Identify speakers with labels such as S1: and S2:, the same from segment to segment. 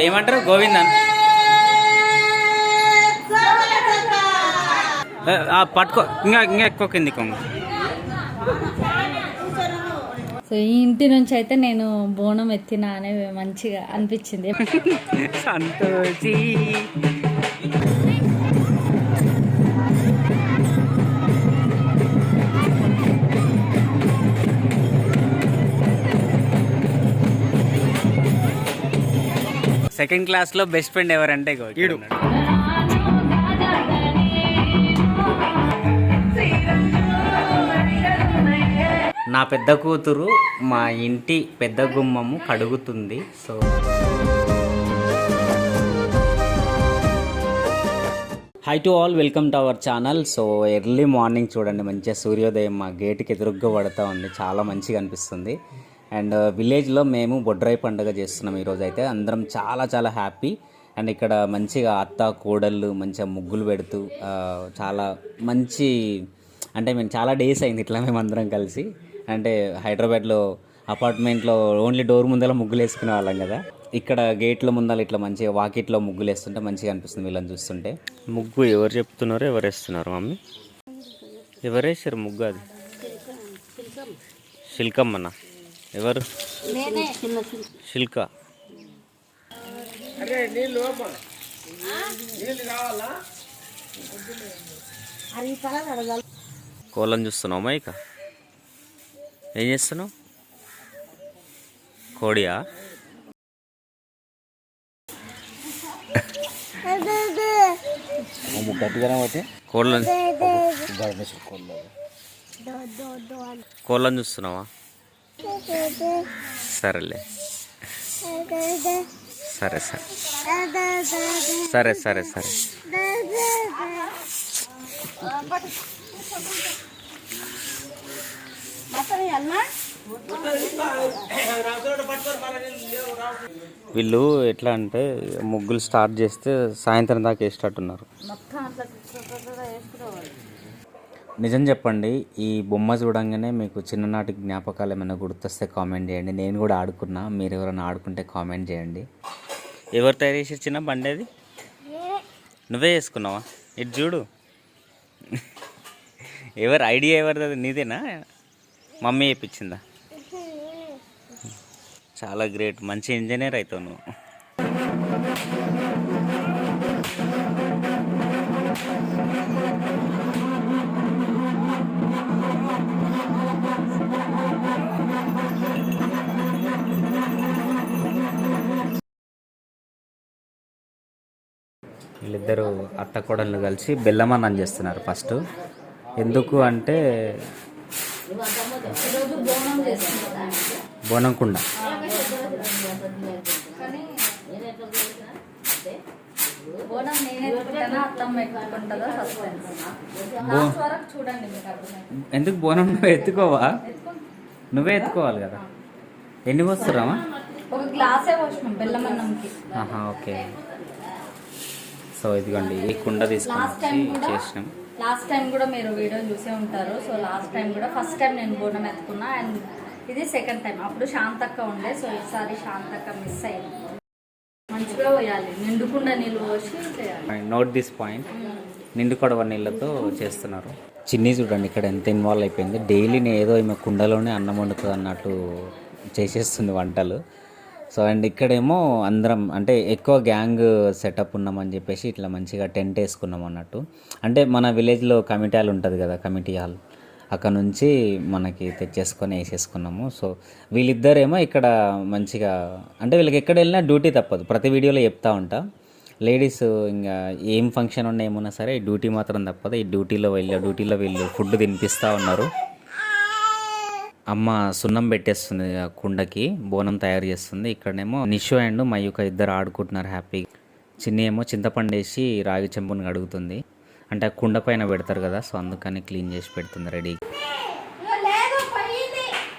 S1: ఏమంటారు? గోవిందన్. ఆ, పట్టుకో. ఇంకా ఇంకా ఎక్కువ కింది
S2: సో ఈ ఇంటి నుంచి అయితే నేను బోనం ఎత్తిన అనే మంచిగా అనిపించింది.
S1: సంతోషి. సెకండ్ క్లాస్లో బెస్ట్ ఫ్రెండ్ ఎవరంటే ఉన్నాడు. నా పెద్ద కూతురు మా ఇంటి పెద్ద గుమ్మము కడుగుతుంది so hi to all welcome to our channel so early morning చూడండి మంచిగా సూర్యోదయం మా గేట్కి ఎదురుగ్గా పడుతూ ఉంది. చాలా మంచిగా అనిపిస్తుంది. అండ్ విలేజ్లో మేము బొడ్రాయి పండుగ చేస్తున్నాం ఈరోజు అయితే అందరం చాలా చాలా హ్యాపీ. అండ్ ఇక్కడ మంచిగా అత్త కోడళ్ళు మంచిగా ముగ్గులు పెడుతూ ఆ, చాలా మంచి అంటే మేము చాలా డేస్ అయింది ఇట్లా మేము అందరం కలిసి. అంటే హైదరాబాద్లో అపార్ట్మెంట్లో ఓన్లీ డోర్ ముందర ముగ్గులు వేసుకునే వాళ్ళం కదా. ఇక్కడ గేట్ల ముందర ఇట్లా మంచిగా వాకిట్లో ముగ్గులు వేస్తుంటే మంచిగా అనిపిస్తుంది వీళ్ళని చూస్తుంటే. ముగ్గు ఎవరు చెప్తున్నారు ఎవరు వేస్తున్నారు మమ్మీ? ఎవరు వేసారు ముగ్గు అది? శిల్కమ్మన్న ఎవరు? శిల్క. కోళ్ళని చూస్తున్నావు ఇక? ఏం చేస్తున్నావు? కోడియా? గట్టిగానే పోతే కోళ్ళని కోళ్ళని చూస్తున్నావా? సరేలే. సరే సరే. సరే సరే సరే. వీళ్ళు ఎట్లా అంటే ముగ్గులు స్టార్ట్ చేస్తే సాయంత్రం దాకా వేసేటట్టున్నారు. నిజం చెప్పండి ఈ బొమ్మ చూడంగానే మీకు చిన్ననాటి జ్ఞాపకాలు ఏమైనా గుర్తొస్తే కామెంట్ చేయండి. నేను కూడా ఆడుకున్నా మీరు ఎవరైనా ఆడుకుంటే కామెంట్ చేయండి. ఎవరు తయారు చేసి చిన్న బండి అది? నువ్వే చేసుకున్నావా? ఇటు చూడు. ఎవరు ఐడియా ఎవరిది నీదేనా? మమ్మీ చెప్పించిందా చాలా గ్రేట్ మంచి ఇంజనీర్ అవుతావు నువ్వు. వీళ్ళిద్దరూ అత్త కోడళ్ళు కలిసి బెల్లమన్నం చేస్తున్నారు ఫస్ట్. ఎందుకు అంటే
S2: ఈరోజు బోనం చేస్తున్నాం
S1: బోనం కుండ
S2: బోనం నేనే ఎత్తుకుంటానా అత్తమ్మ ఎత్తుకుంటుందో సస్పెన్స్ లాస్ట్ వరకు చూడండి మీకు అర్థమైంది
S1: ఎందుకు బోనం నువ్వు ఎత్తుకోవా? నువ్వే ఎత్తుకోవాలి కదా. ఎన్ని వస్తున్నామా
S2: ఒక గ్లాసే పోసినాం బెల్లం అన్నంకి
S1: ఆహా ఓకే. సో ఇదిగోండి ఈ కుండ తీసుకొని చేసినాం.
S2: లాస్ట్ టైం కూడా మీరు వీడియో చూసే ఉంటారు. సో లాస్ట్ టైం కూడా ఫస్ట్ టైం నేను బోనం ఎత్తుకున్నా అండ్ ఇది సెకండ్ టైం అప్పుడు శాంతక్క ఉండే సో ఈసారి శాంతక్క మిస్ అయింది. మంచిగా పోయాలి. నిండుకుండా నీళ్ళు పోసి
S1: నోట్ దిస్ పాయింట్ నిండు కొడవ నీళ్ళతో చేస్తున్నారు. చిన్ని చూడండి ఇక్కడ ఎంత ఇన్వాల్వ్ అయిపోయింది. డైలీ నేను ఏదో ఈమె కుండలోనే అన్నం వండుతుంది అన్నట్టు చేసేస్తుంది వంటలు. సో అండ్ ఇక్కడేమో అందరం అంటే ఎక్కువ గ్యాంగ్ సెటప్ ఉన్నామని చెప్పేసి ఇట్లా మంచిగా టెంట్ వేసుకున్నాం అన్నట్టు. అంటే మన విలేజ్లో కమిటీ హాల్ ఉంటుంది కదా కమిటీ హాల్. అక్కడ నుంచి మనకి తెచ్చేసుకొని వేసేసుకున్నాము. సో వీళ్ళిద్దరేమో ఇక్కడ మంచిగా అంటే వీళ్ళకి ఎక్కడ వెళ్ళినా డ్యూటీ తప్పదు. ప్రతి వీడియోలో చెప్తా ఉంటా. లేడీస్ ఇంకా ఏం ఫంక్షన్ ఉన్నా ఏమున్నా సరే డ్యూటీ మాత్రం తప్పదు. ఈ డ్యూటీలో వెళ్ళి డ్యూటీలో వీళ్ళు ఫుడ్ తినిపిస్తూ ఉన్నారు. అమ్మ సున్నం పెట్టేస్తుంది ఆ కుండకి బోనం తయారు చేస్తుంది. ఇక్కడనేమో నిషు అండ్ మయూక ఇద్దరు ఆడుకుంటున్నారు హ్యాపీ చిన్ని ఏమో చింతపండు వేసి రాగి చెంపుని కడుగుతుంది. అంటే ఆ కుండ పైన పెడతారు కదా సో అందుకని క్లీన్ చేసి పెడుతుంది రెడీ.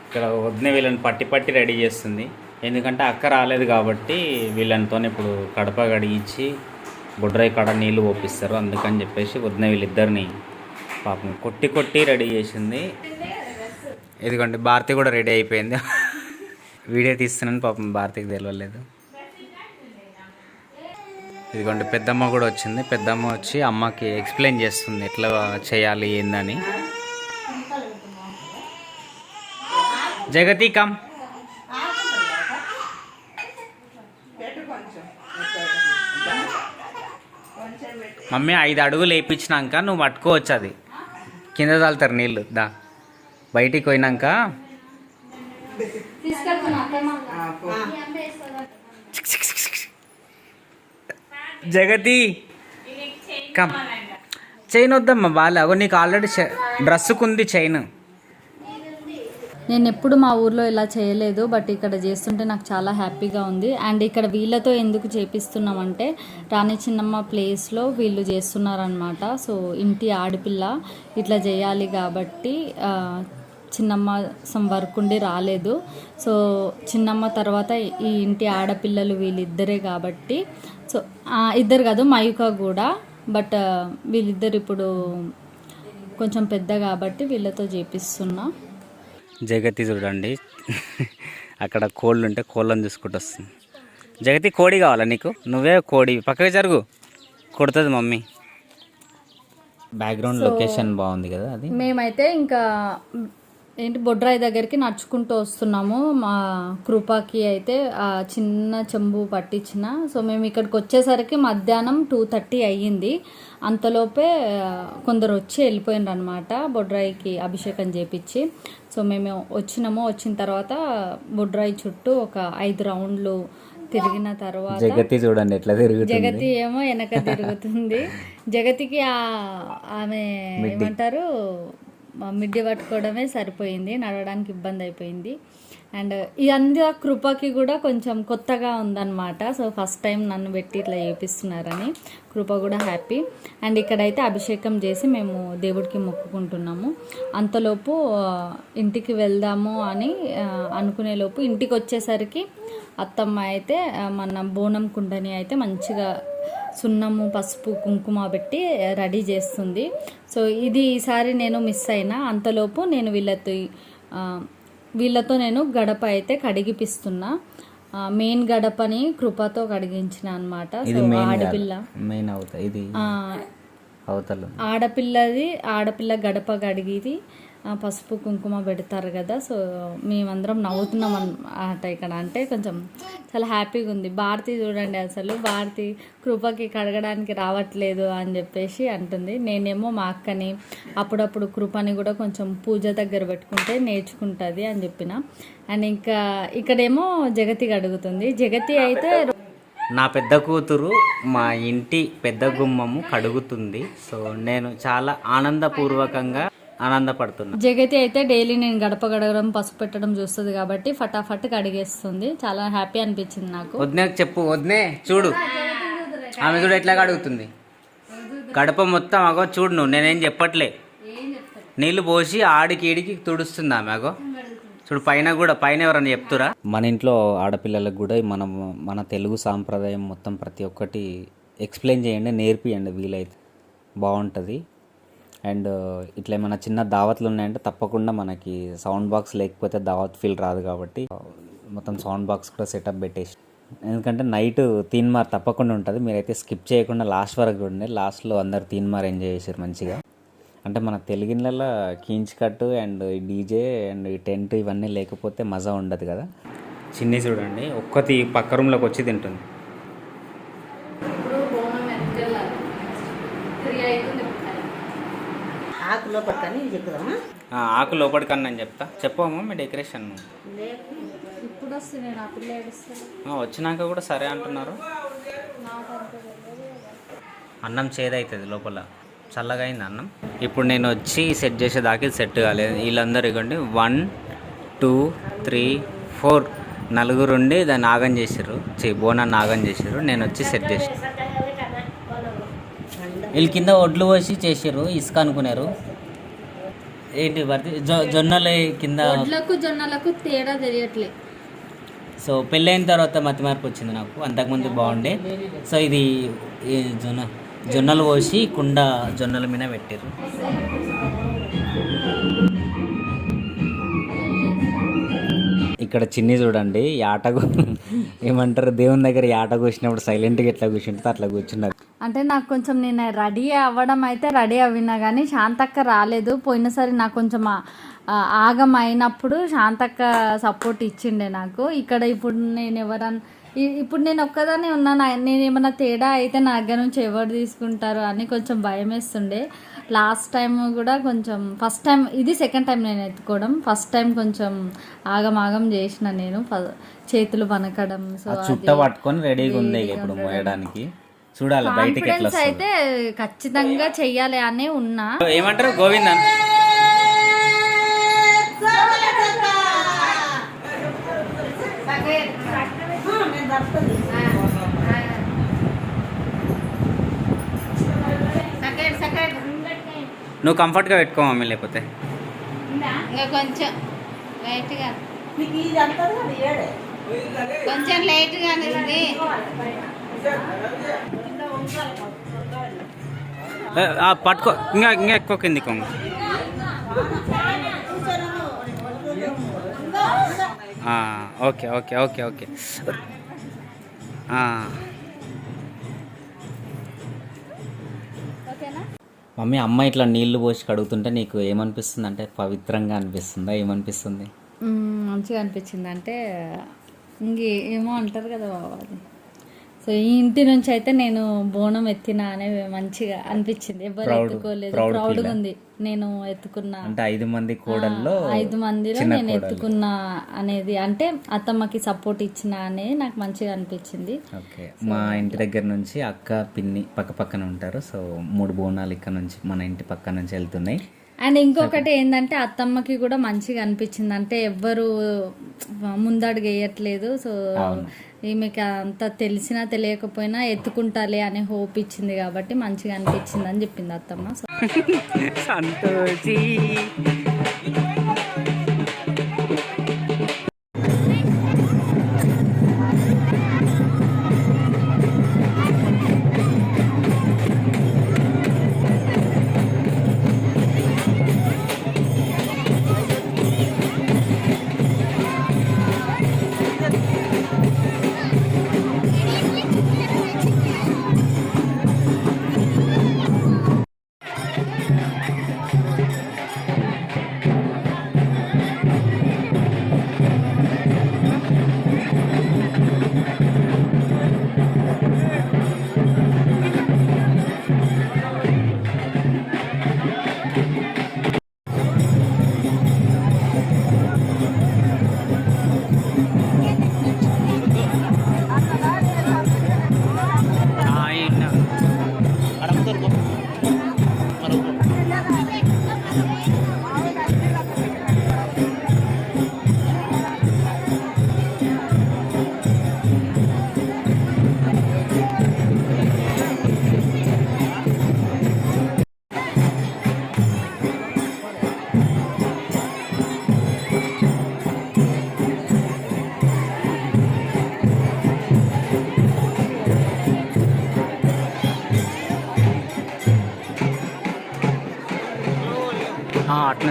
S1: ఇక్కడ వదిన వీళ్ళని పట్టి పట్టి రెడీ చేస్తుంది. ఎందుకంటే అక్క రాలేదు కాబట్టి వీళ్ళనితో ఇప్పుడు కడప గడిగించి బుడ్రాయి కడ నీళ్ళు పోపిస్తారు. అందుకని చెప్పేసి వదిన వీళ్ళిద్దరిని పాపం కొట్టి కొట్టి రెడీ చేసింది. ఇదిగోండి భారతి కూడా రెడీ అయిపోయింది. వీడియో తీస్తున్నాను పాపం భారతికి తెలియలేదు ఇదిగోండి పెద్దమ్మ కూడా వచ్చింది. పెద్దమ్మ వచ్చి అమ్మకి ఎక్స్ప్లెయిన్ చేస్తుంది ఎట్లా చేయాలి ఏందని. జగతి కమ్ మమ్మీ ఐదు అడుగులు వేయించినాక నువ్వు పట్టుకోవచ్చు అది. కింద తాలుతారు నీళ్ళు దా. బయటికి పోయినాక జగతి కమ్ చైన్ వద్దమ్మా బాగా నీకు ఆల్రెడీ డ్రెస్సుకుంది చైన్.
S2: నేను ఎప్పుడు మా ఊర్లో ఇలా చేయలేదు బట్ ఇక్కడ చేస్తుంటే నాకు చాలా హ్యాపీగా ఉంది. అండ్ ఇక్కడ వీళ్ళతో ఎందుకు చేపిస్తున్నామంటే రాణి చిన్నమ్మ ప్లేస్లో వీళ్ళు చేస్తున్నారనమాట సో ఇంటి ఆడపిల్ల ఇట్లా చేయాలి కాబట్టి చిన్నమ్మ సమ్ వర్క్ ఉండి రాలేదు. సో చిన్నమ్మ తర్వాత ఈ ఇంటి ఆడపిల్లలు వీళ్ళిద్దరే కాబట్టి సో ఆ, ఇద్దరు కాదు మయూక కూడా. బట్ వీళ్ళిద్దరు ఇప్పుడు కొంచెం పెద్ద కాబట్టి వీళ్ళతో చేపిస్తున్నా.
S1: జగతి చూడండి. అక్కడ కోళ్ళు ఉంటే కోళ్ళని చూసుకుంటూ వస్తుంది. జగతి కోడి కావాలా నీకు? నువ్వే కోడి. పక్కకి జరుగు. కొడుతుంది మమ్మీ. బ్యాక్గ్రౌండ్ లొకేషన్ బాగుంది కదా అది?
S2: మేమైతే ఇంకా ఏంటి బొడ్రాయి దగ్గరికి నడుచుకుంటూ వస్తున్నాము. మా కృపకి అయితే ఆ చిన్న చెంబు పట్టించిన. సో మేము ఇక్కడికి వచ్చేసరికి మధ్యాహ్నం టూ థర్టీ అయ్యింది. అంతలోపే కొందరు వచ్చి వెళ్ళిపోయినారు అనమాట బొడ్రాయికి అభిషేకం చేపించి. సో మేము వచ్చినాము. వచ్చిన తర్వాత బొడ్రాయి చుట్టూ ఒక ఐదు రౌండ్లు తిరిగిన తర్వాత
S1: జగతి చూడండి ఎట్లా తిరుగుతుంది.
S2: జగతి ఏమో వెనక తిరుగుతుంది. జగతికి ఆ ఆమె ఏమంటారు? మిడ్డి పట్టుకోవడమే సరిపోయింది నడవడానికి ఇబ్బంది అయిపోయింది. అండ్ ఇదంతా కృపకి కూడా కొంచెం కొత్తగా ఉందన్నమాట. సో ఫస్ట్ టైం నన్ను పెట్టి ఇట్లా చేపిస్తున్నారని కృప కూడా హ్యాపీ. అండ్ ఇక్కడైతే అభిషేకం చేసి మేము దేవుడికి మొక్కుకుంటున్నాము. అంతలోపు ఇంటికి వెళ్దాము అని అనుకునేలోపు ఇంటికి వచ్చేసరికి అత్తమ్మ అయితే మన బోనం కుండని అయితే మంచిగా సున్నము పసుపు కుంకుమ పెట్టి రెడీ చేస్తుంది. సో ఇది ఈసారి నేను మిస్ అయినా అంతలోపు నేను వీళ్ళతో వీళ్ళతో నేను గడప అయితే కడిగిపిస్తున్నా. మెయిన్ గడపని కృపతో కడిగించిన అనమాట ఆడపిల్ల.
S1: మెయిన్ అవుతా. ఇది అవతల.
S2: ఆడపిల్లది ఆడపిల్ల గడప కడిగిది. పసుపు కుంకుమ పెడతారు కదా సో మేమందరం నవ్వుతున్నాం అన్నమాట ఇక్కడ. అంటే కొంచెం చాలా హ్యాపీగా ఉంది. భారతి చూడండి అసలు భారతి కృపకి కడగడానికి రావట్లేదు అని చెప్పేసి అంటుంది. నేనేమో మా అక్కని అప్పుడప్పుడు కృపని కూడా కొంచెం పూజ దగ్గర పెట్టుకుంటే నేర్చుకుంటుంది అని చెప్పిన. అండ్ ఇంకా ఇక్కడేమో జగతి కడుగుతుంది. జగతి అయితే
S1: నా పెద్ద కూతురు మా ఇంటి పెద్ద గుమ్మము కడుగుతుంది. సో నేను చాలా ఆనందపూర్వకంగా ఆనందపడుతున్నా.
S2: జగతి అయితే డైలీ నేను గడప గడగడం పసుపు పెట్టడం చూస్తుంది కాబట్టి ఫటాఫట్ కడిగేస్తుంది. చాలా హ్యాపీ అనిపించింది నాకు.
S1: వదినే చెప్పు వదినే చూడు. ఆమె చూడు ఎట్లా కడుగుతుంది. గడప మొత్తం అగో చూడు నువ్వు నేనేం చెప్పట్లే. నీళ్ళు పోసి ఆడికి ఈడికి తుడుస్తుంది ఆమె అగో. చూడు పైన కూడా పైన ఎవరైనా చెప్తురా? మన ఇంట్లో ఆడపిల్లలకు కూడా మనం మన తెలుగు సాంప్రదాయం మొత్తం ప్రతి ఒక్కటి ఎక్స్ప్లెయిన్ చేయండి నేర్పియండి వీలైతే. బాగుంటుంది. అండ్ uh, ఇట్లా ఏమైనా చిన్న దావత్లు ఉన్నాయంటే తప్పకుండా మనకి సౌండ్ బాక్స్ లేకపోతే దావత్ ఫీల్ రాదు కాబట్టి uh, మొత్తం సౌండ్ బాక్స్ కూడా సెటప్ పెట్టేసి. ఎందుకంటే నైట్ తీన్మార్ తప్పకుండా ఉంటుంది. మీరైతే స్కిప్ చేయకుండా లాస్ట్ వరకు చూడండి. లాస్ట్లో అందరు తీన్మార్ ఎంజాయ్ చేశారు మంచిగా. అంటే మన తెలుగులలో కీంచ్ కట్ అండ్ డీజే అండ్ ఈ టెంట్ ఇవన్నీ లేకపోతే మజా ఉండదు కదా. చిన్ని చూడండి. ఒక్కతి పక్క రూమ్లోకి వచ్చి తింటుంది
S2: ఇప్పుడు బోనం ఎత్తుకెళ్ళాలి త్రీ అవుతుంది
S3: ఆకులో పట్టుకొని చెక్కుదామా
S1: ఆ, ఆకు అని చెప్తా. చెప్పమ్మా మీ డెకరేషన్.
S2: ఇప్పుడు వస్తుంది నా పిల్ల ఏడుస్తుంది.
S1: ఆ, వచ్చినాక కూడా సరే అంటున్నారు. అన్నం చేదవుతుంది లోపల. చల్లగా అయింది అన్నం? ఇప్పుడు నేను వచ్చి సెట్ చేసేదాకా సెట్ కాలేదు వీళ్ళందరూ ఇవ్వండి వన్ టూ త్రీ ఫోర్. నలుగురు ఉండి దాన్ని ఆగం చేసారు చే బోనాన్ని ఆగం చేసారు నేను వచ్చి సెట్ చేసి వీళ్ళు కింద ఒడ్లు పోసి చేసారు ఇసుక అనుకున్నారు ఏంటి భర్తీ? జొ జొన్నలు కింద
S2: వడ్లకు జొన్నలకు తేడా తెలియట్లే.
S1: సో పెళ్ళైన తర్వాత మతి మార్పు వచ్చింది నాకు. అంతకుముందు బాగుండే. సో ఇది జొన్న జొన్నలు పోసి కుండ జొన్నల మీద పెట్టారు ఇక్కడ చిన్ని చూడండి యాటకు ఏమంటారు? దేవుని దగ్గర యాట కూర్చున్నప్పుడు సైలెంట్గా ఎట్లా కూర్చుంటే అట్లా కూర్చున్నారు.
S2: అంటే నాకు కొంచెం నేను రెడీ అవ్వడం అయితే రెడీ అవినా కానీ శాంతక్క రాలేదు. పోయినసారి నాకు కొంచెం ఆగం అయినప్పుడు శాంతక్క సపోర్ట్ ఇచ్చిండే నాకు. ఇక్కడ ఇప్పుడు నేను ఎవరన్నా ఇప్పుడు నేను ఒక్కదానే ఉన్నాను నేను ఏమన్నా తేడా అయితే నా దగ్గర నుంచి ఎవరు తీసుకుంటారు అని కొంచెం భయం వేస్తుండే. లాస్ట్ టైం కూడా కొంచెం ఫస్ట్ టైం ఇది సెకండ్ టైం నేను ఎత్తుకోవడం. ఫస్ట్ టైం కొంచెం ఆగం ఆగం చేసిన నేను చేతులు వనకడం సో
S1: చుట్ట పట్టుకొని రెడీగా ఉంది ఇప్పుడు మోయడానికి. చూడాలి బయటికి ఎట్లా
S2: అయితే ఖచ్చితంగా చెయ్యాలి అని ఉన్నా.
S1: ఏమంటారు గోవిందన్ నువ్వు కంఫర్ట్గా పెట్టుకో మమ్మీ లేకపోతే.
S4: ఇంకా కొంచెం లైట్గా.
S3: నీకు ఇది అంటారు అది ఏడే?
S4: కొంచెం లైట్గా
S1: ఆ, పట్టుకో. ఇంకా ఇంకా ఎక్కువ కింది కొంగు ఆ, okay okay okay okay. Mummy అమ్మ ఇట్లా నీళ్ళు పోసి కడుగుతుంటే నీకు ఏమనిపిస్తుంది? అంటే పవిత్రంగా అనిపిస్తుందా? ఏమనిపిస్తుంది?
S2: మంచిగా అనిపించింది. అంటే ఇంక ఏమో అంటారు కదా బాబా అది. సో ఈ ఇంటి నుంచి అయితే నేను బోనం ఎత్తిన అనే మంచిగా అనిపించింది. ఎవరు ఎత్తుకోలేదు. ప్రౌడ్గా
S1: ఆ?
S2: ఉంది. నేను ఎత్తుకున్నా.
S1: అంటే ఐదు మంది కోడల్లో
S2: ఐదు మందిలో నేను. ఎత్తుకున్నా అనేది. అంటే అత్తమ్మకి సపోర్ట్ ఇచ్చిన అనేది నాకు మంచిగా అనిపించింది.
S1: ఓకే. మా ఇంటి దగ్గర నుంచి అక్క పిన్ని పక్క పక్కన ఉంటారు. సో మూడు బోనాలు ఇక్కడ నుంచి మన ఇంటి పక్క నుంచి వెళ్తున్నాయి.
S2: అండ్ ఇంకొకటి ఏంటంటే అత్తమ్మకి కూడా మంచిగా అనిపించింది. అంటే ఎవ్వరు ముందడుగు వేయట్లేదు. సో ఈమెకి అంత తెలిసినా తెలియకపోయినా ఎత్తుకుంటాలే అనే హోప్ ఇచ్చింది కాబట్టి మంచిగా అనిపించింది అని చెప్పింది అత్తమ్మ.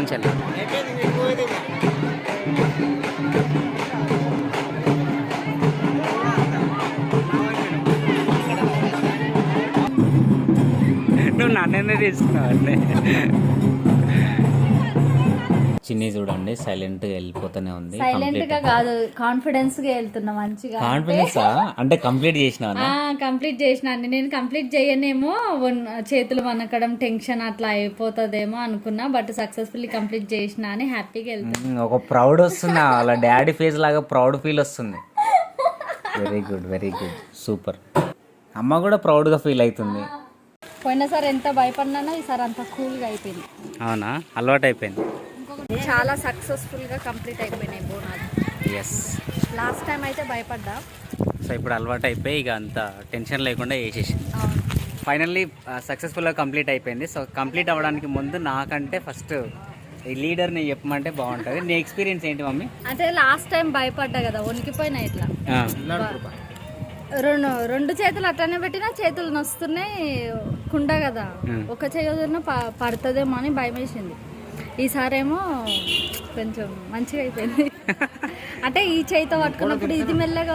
S2: సో
S1: సంతోషి అటు నుంచి వెళ్ళాలి నువ్వు నన్నే తీసుకున్నావు అంటే చిన్ని చూడండి సైలెంట్గా వెళ్ళిపోతూనే ఉంది.
S2: సైలెంట్గా కాదు కాన్ఫిడెన్స్గా వెళ్తున్నా మంచిగా.
S1: కాన్ఫిడెన్స్ అంటే కంప్లీట్ చేసినా
S2: కంప్లీట్ చేసిన అండి. నేను కంప్లీట్ చేయనేమో చేతులు వనకడం టెన్షన్ అట్లా అయిపోతుందేమో అనుకున్నా బట్ సక్సెస్ఫుల్లీ కంప్లీట్ చేసిన అని హ్యాపీగా వెళ్తున్నా.
S1: ఒక ప్రౌడ్ వస్తుంది వాళ్ళ డాడీ ఫేస్ లాగా ప్రౌడ్ ఫీల్ వస్తుంది. Very good very good super అమ్మ కూడా ప్రౌడ్గా ఫీల్ అవుతుంది.
S2: పోయినసారి ఎంత భయపడినానో ఈసారి అంత కూల్గా అయిపోయింది.
S1: అవునా? అలవాటు అయిపోయింది
S2: చాలా సక్సెస్ఫుల్గా కంప్లీట్ అయిపోయినాయి బోనాలు.
S1: ఎస్
S2: లాస్ట్ టైం అయితే భయపడ్డా?
S1: సో ఇప్పుడు అలవాటు అయిపోయి ఇక అంత టెన్షన్ లేకుండా వేసేసింది. ఫైనల్లీ సక్సెస్ఫుల్గా కంప్లీట్ అయిపోయింది. సో కంప్లీట్ అవ్వడానికి ముందు నాకంటే ఫస్ట్ ఈ లీడర్ని చెప్పమంటే బాగుంటుంది. నీ ఎక్స్పీరియన్స్ ఏంటి మమ్మీ?
S2: అంటే లాస్ట్ టైం భయపడ్డా కదా వణికిపోయినా ఇట్లా? రెండు రెండు చేతులు అట్లనే పెట్టినా చేతులు నొస్తున్నాయి కుండ కదా.
S1: Hmm.
S2: ఒక చేతున పడుతుందేమో అని భయం వేసింది ఈసారేమో కొంచెం మంచిగా అయిపోయింది. అంటే ఈ చేయితో పట్టుకున్నప్పుడు ఇది మెల్లగా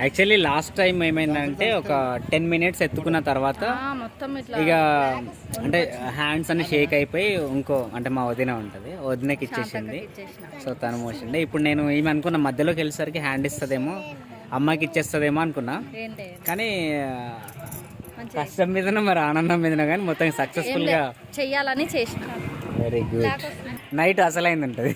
S1: యాక్చువల్లీ లాస్ట్ టైం ఏమైందంటే ఒక టెన్ మినిట్స్ ఎత్తుకున్న తర్వాత
S2: మొత్తం
S1: ఇక అంటే హ్యాండ్స్ అన్ని షేక్ అయిపోయి ఇంకో అంటే మా వదిన ఉంటుంది. వదినకి ఇచ్చేసింది. సో తను మోసిండే ఇప్పుడు నేను ఏమి అనుకున్నా మధ్యలోకి వెళ్ళేసరికి హ్యాండ్ ఇస్తుందేమో అమ్మాయికి ఇచ్చేస్తుందేమో అనుకున్నా. కానీ కష్టం మీదన మరి ఆనందం మీదన కానీ మొత్తం సక్సెస్ఫుల్గా
S2: చెయ్యాలని చేసిన.
S1: వెరీ గుడ్ నైట్ అసలైంది ఉంటుంది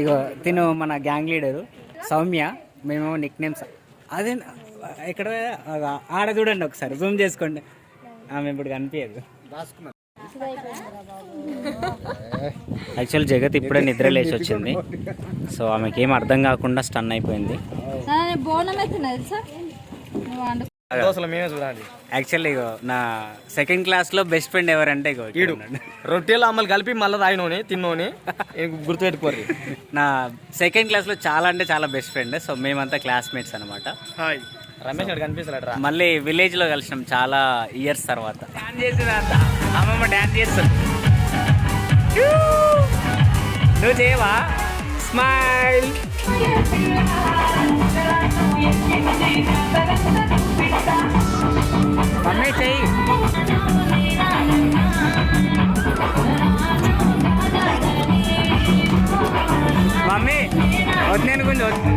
S1: ఇగో తిను మన గ్యాంగ్ లీడరు సౌమ్య మేము నిక్ నేమ్స్ అదే ఇక్కడ ఆడ చూడండి ఒకసారి జూమ్ చేసుకోండి. ఆమె ఇప్పుడు కనిపించదు యాక్చువల్ జగత్ ఇప్పుడే నిద్ర లేచి వచ్చింది సో ఆమెకి ఏం అర్థం కాకుండా స్టన్ అయిపోయింది.
S2: బోనం వండు
S5: దోశలు మేమే చూడాలి.
S1: యాక్చువల్లీ ఇగో నా సెకండ్ క్లాస్లో బెస్ట్ ఫ్రెండ్ ఎవరంటే ఇగో
S5: ఈడు. రొట్టెలు అమ్మలు కలిపి మళ్ళీ తాగినోని తిన్నోని గుర్తుపెట్టుకోర్రి.
S1: నా సెకండ్ క్లాస్లో చాలా అంటే చాలా బెస్ట్ ఫ్రెండ్ సో మేమంతా క్లాస్మేట్స్ అనమాట
S5: హాయ్. రమేష్ గారు కనిపిస్తున్నాడు రా
S1: మళ్ళీ విలేజ్లో కలిసినాం చాలా ఇయర్స్ తర్వాత. డాన్స్ అమ్మమ్మ డాన్స్ చేస్తుంది. నువ్వు చేయవా? స్మైల్ మమ్మీ చెయ్యి మమ్మీ వద్దు కొంచెం వద్దు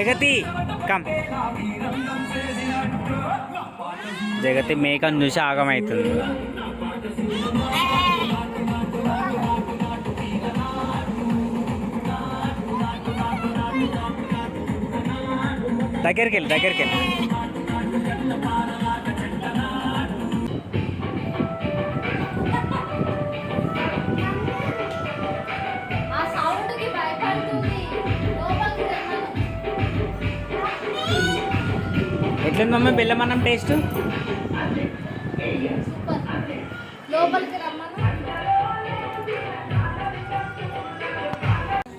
S1: జగతి కమ్ జగతి మేకను చూసి ఆగమవుతుంది దగ్గరికి వెళ్ళి దగ్గరికి వెళ్ళి. ఎట్లుంది మమ్మీ బెల్లమన్నం టేస్ట్?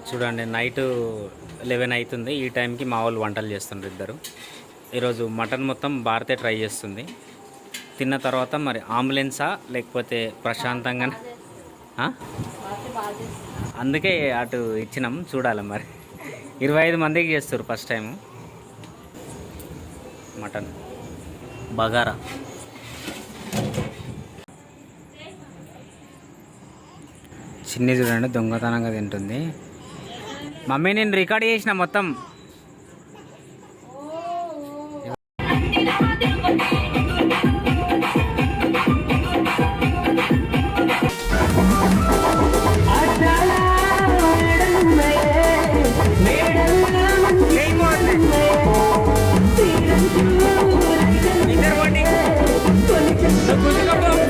S1: చూడండి నైట్ లెవెన్ అవుతుంది ఈ టైంకి మా వాళ్ళు వంటలు చేస్తుండ్రు ఇద్దరు. ఈరోజు మటన్ మొత్తం భారతే ట్రై చేస్తుంది. తిన్న తర్వాత మరి అంబులెన్సా లేకపోతే ప్రశాంతంగా అందుకే అటు ఇచ్చినాం చూడాలి మరి. ఇరవై ఐదు మందికి చేస్తారు ఫస్ట్ టైం మటన్. బగారా. చిన్ని చూడండి దొంగతనంగా తింటుంది. మమ్మీ నేను రికార్డ్ చేసిన మొత్తం. Thank you.